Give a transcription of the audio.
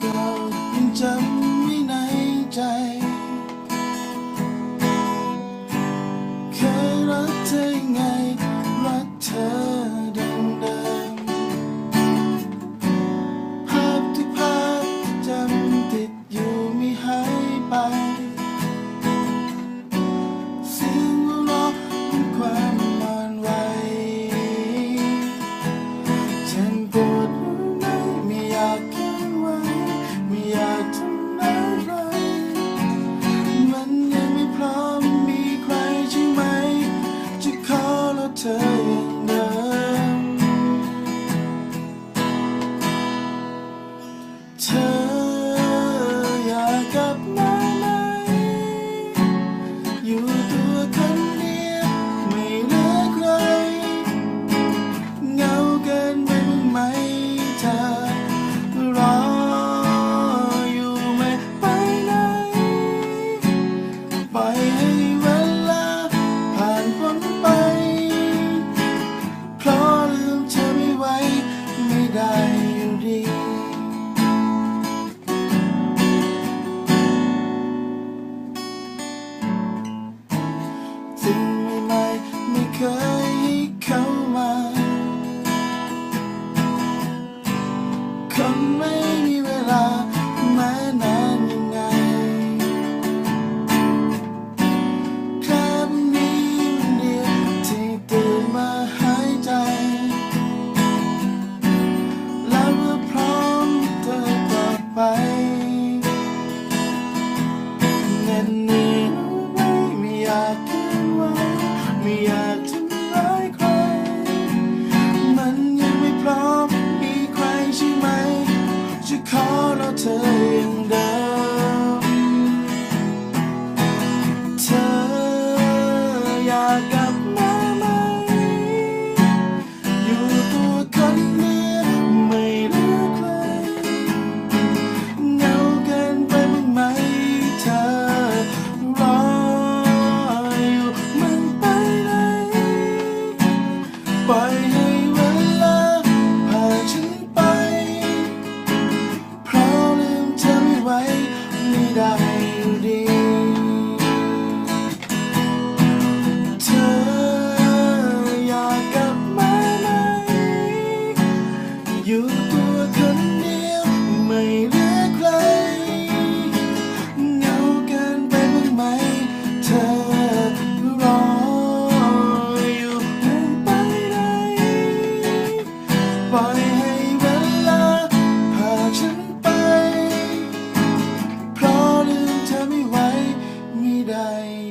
เก่ายังจำไว้ในใจ เคยรักเธอไง ธออย่างนั้นเธอ คนไม่มีเวลาแม้นานยังไงแค่นี้วันเดียวที่ตื่นมาหายใจ และเมื่พร้อมเธอต่อไปเงินนี้ไม่อยากเก็บไว้ไม่อยากจะ ใด